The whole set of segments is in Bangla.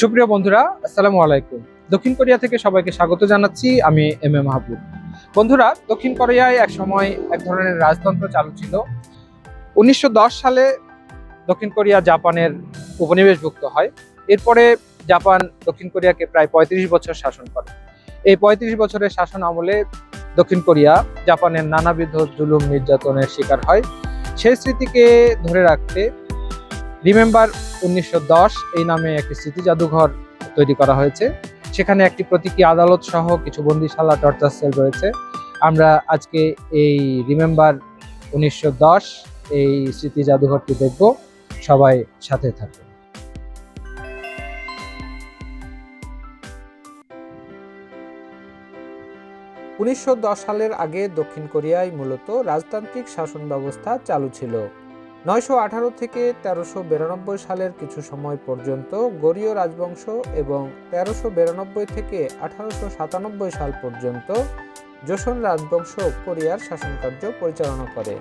সুপ্রিয় বন্ধুরা, আসসালামু আলাইকুম। দক্ষিণ কোরিয়া থেকে সবাইকে স্বাগত জানাচ্ছি, আমি এম এ মাহবুব। বন্ধুরা, দক্ষিণ কোরিয়ায় এক সময় এক ধরনের রাজতন্ত্র চালু ছিল। উনিশশো দশ সালে দক্ষিণ কোরিয়া জাপানের উপনিবেশভুক্ত হয়। এরপরে জাপান দক্ষিণ কোরিয়াকে প্রায় পঁয়ত্রিশ বছর শাসন করে। এই পঁয়ত্রিশ বছরের শাসন আমলে দক্ষিণ কোরিয়া জাপানের নানাবিধ জুলুম নির্যাতনের শিকার হয়। সেই স্মৃতিকে ধরে রাখতে রিমেম্বার উনিশশো দশ, এই নামে একটি স্মৃতি জাদুঘর তৈরি করা হয়েছে। সেখানে একটি প্রতীকী আদালত সহ কিছু বন্দিশালা টর্চার সেল রয়েছে। আমরা আজকে এই রিমেম্বার উনিশশো দশ, এই স্মৃতি জাদুঘরটি দেখব। সবাই সাথে থাকুন। উনিশশো দশ সালের আগে দক্ষিণ কোরিয়ায় মূলত রাজতান্ত্রিক শাসন ব্যবস্থা চালু ছিল। নয়শো আঠারো থেকে তেরোশো বিরানব্বই সালের কিছু সময় পর্যন্ত গরীয় রাজবংশ এবং তেরোশো বিরানব্বই থেকে আঠারোশো সাতানব্বই সাল পর্যন্ত যোশন রাজবংশ কোরিয়ার শাসনকার্য পরিচালনা করে।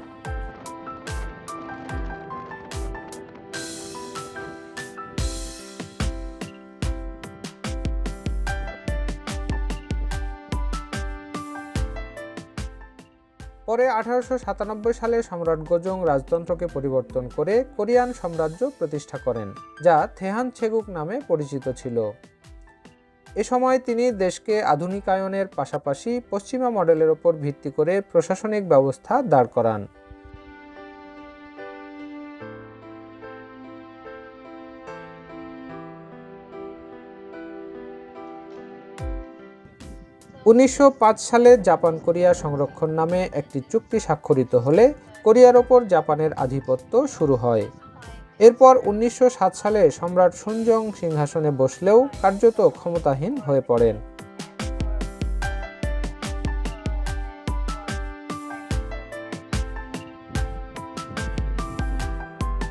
পরে আঠারোশো সাতানব্বই সালে সম্রাট গোজং রাজতন্ত্রকে পরিবর্তন করে কোরিয়ান সাম্রাজ্য প্রতিষ্ঠা করেন, যা থেহান ছেগুক নামে পরিচিত ছিল। এ সময় তিনি দেশকে আধুনিকায়নের পাশাপাশি পশ্চিমা মডেলের ওপর ভিত্তি করে প্রশাসনিক ব্যবস্থা দাঁড় করান। উনিশশো পাঁচ সালে জাপান কোরিয়া সংরক্ষণ নামে একটি চুক্তি স্বাক্ষরিত হলে কোরিয়ার ওপর জাপানের আধিপত্য শুরু হয়। এরপর উনিশশো সাত সালে সম্রাট সুনজং সিংহাসনে বসলেও কার্যত ক্ষমতাহীন হয়ে পড়েন।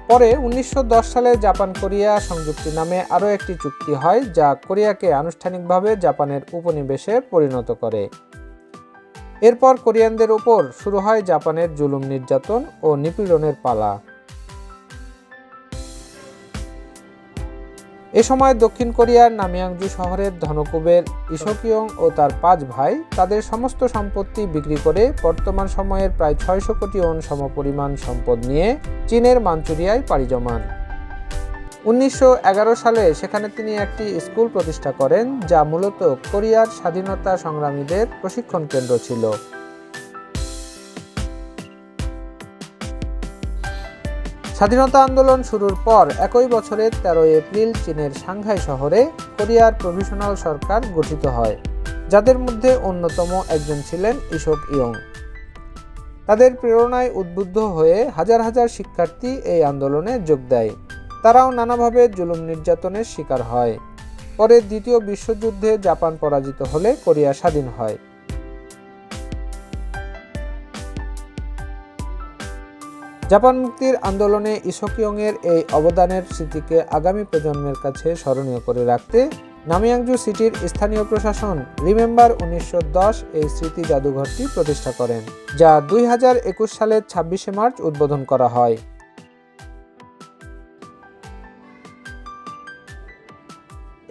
পরে উনিশশো দশ সালে জাপান কোরিয়া সংযুক্তি নামে আরও একটি চুক্তি হয় যা কোরিয়াকে আনুষ্ঠানিকভাবে জাপানের উপনিবেশে পরিণত করে। এরপর কোরিয়ানদের উপর শুরু হয় জাপানের জুলুম নির্যাতন ও নিপীড়নের পালা। এ সময় দক্ষিণ কোরিয়ার নামিয়াংজু শহরের ধনকুবের ইসকিয়ং ও তার পাঁচ ভাই তাদের সমস্ত সম্পত্তি বিক্রি করে বর্তমান সময়ের প্রায় ছয়শো কোটি ওন সমপরিমাণ সম্পদ নিয়ে চীনের মাঞ্চুরিয়ায় পাড়ি জমান। উনিশশো এগারো সালে সেখানে তিনি একটি স্কুল প্রতিষ্ঠা করেন যা মূলত কোরিয়ার স্বাধীনতা সংগ্রামীদের প্রশিক্ষণ কেন্দ্র ছিল। স্বাধীনতা আন্দোলন শুরুর পর একই বছরের তেরোই এপ্রিল চীনের সাংহাই শহরে কোরিয়ার প্রভিশনাল সরকার গঠিত হয়, যাদের মধ্যে অন্যতম একজন ছিলেন ইশোক ইয়ং। তাদের প্রেরণায় উদ্বুদ্ধ হয়ে হাজার হাজার শিক্ষার্থী এই আন্দোলনে যোগ দেয়। তারাও নানাভাবে জুলুম নির্যাতনের শিকার হয়। পরে দ্বিতীয় বিশ্বযুদ্ধে জাপান পরাজিত হলে কোরিয়া স্বাধীন হয়। জাপান মুক্তির আন্দোলনে ইসকিয়ংয়ের এই অবদানের স্মৃতিকে আগামী প্রজন্মের কাছে স্মরণীয় করে রাখতে নামিয়াংজু সিটির স্থানীয় প্রশাসন রিমেম্বার উনিশশো দশ এই স্মৃতি জাদুঘরটি প্রতিষ্ঠা করেন, যা দুই হাজার একুশ সালের ছাব্বিশে মার্চ উদ্বোধন করা হয়।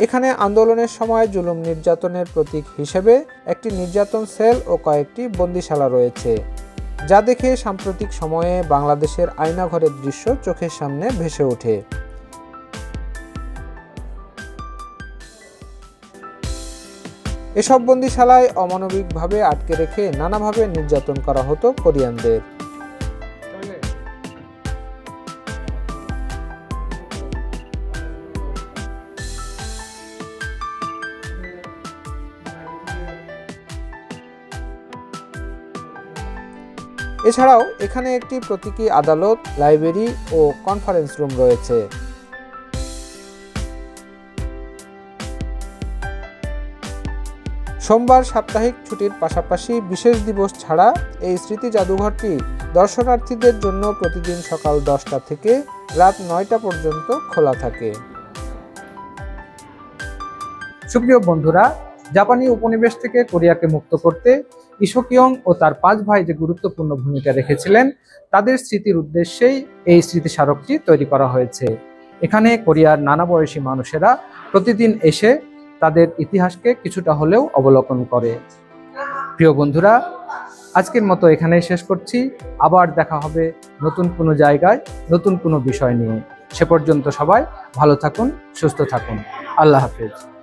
এখানে আন্দোলনের সময় জুলুম নির্যাতনের প্রতীক হিসেবে একটি নির্যাতন সেল ও কয়েকটি বন্দিশালা রয়েছে। যা দেখে সাম্প্রতিক সময়ে বাংলাদেশের আয়নাঘরের দৃশ্য চোখের সামনে ভেসে ওঠে। এসব বন্দিশালায় অমানবিকভাবে আটকে রেখে নানাভাবে নির্যাতন করা হতো কোরিয়ানদের। এছাড়াও এখানে একটি প্রতীকী আদালত, লাইব্রেরি ও কনফারেন্স রুম রয়েছে। সোমবার সাপ্তাহিক ছুটির পাশাপাশি বিশেষ দিবস ছাড়া এই স্মৃতি জাদুঘরটি দর্শনার্থীদের জন্য প্রতিদিন সকাল দশটা থেকে রাত নয়টা পর্যন্ত খোলা থাকে। সুপ্রিয় বন্ধুরা, জাপানি উপনিবেশ থেকে কোরিয়াকে মুক্ত করতে ইশোকিয়ং ও তার পাঁচ ভাই যে গুরুত্বপূর্ণ ভূমিকা রেখেছিলেন, তাদের স্মৃতির উদ্দেশ্যেই এই স্মৃতিস্মারকটি তৈরি করা হয়েছে। এখানে কোরিয়ার নানা বয়সী মানুষেরা প্রতিদিন এসে তাদের ইতিহাসকে কিছুটা হলেও অবলোকন করে। প্রিয় বন্ধুরা, আজকের মতো এখানেই শেষ করছি। আবার দেখা হবে নতুন কোনো জায়গায়, নতুন কোনো বিষয় নিয়ে। সে পর্যন্ত সবাই ভালো থাকুন, সুস্থ থাকুন। আল্লাহ হাফেজ।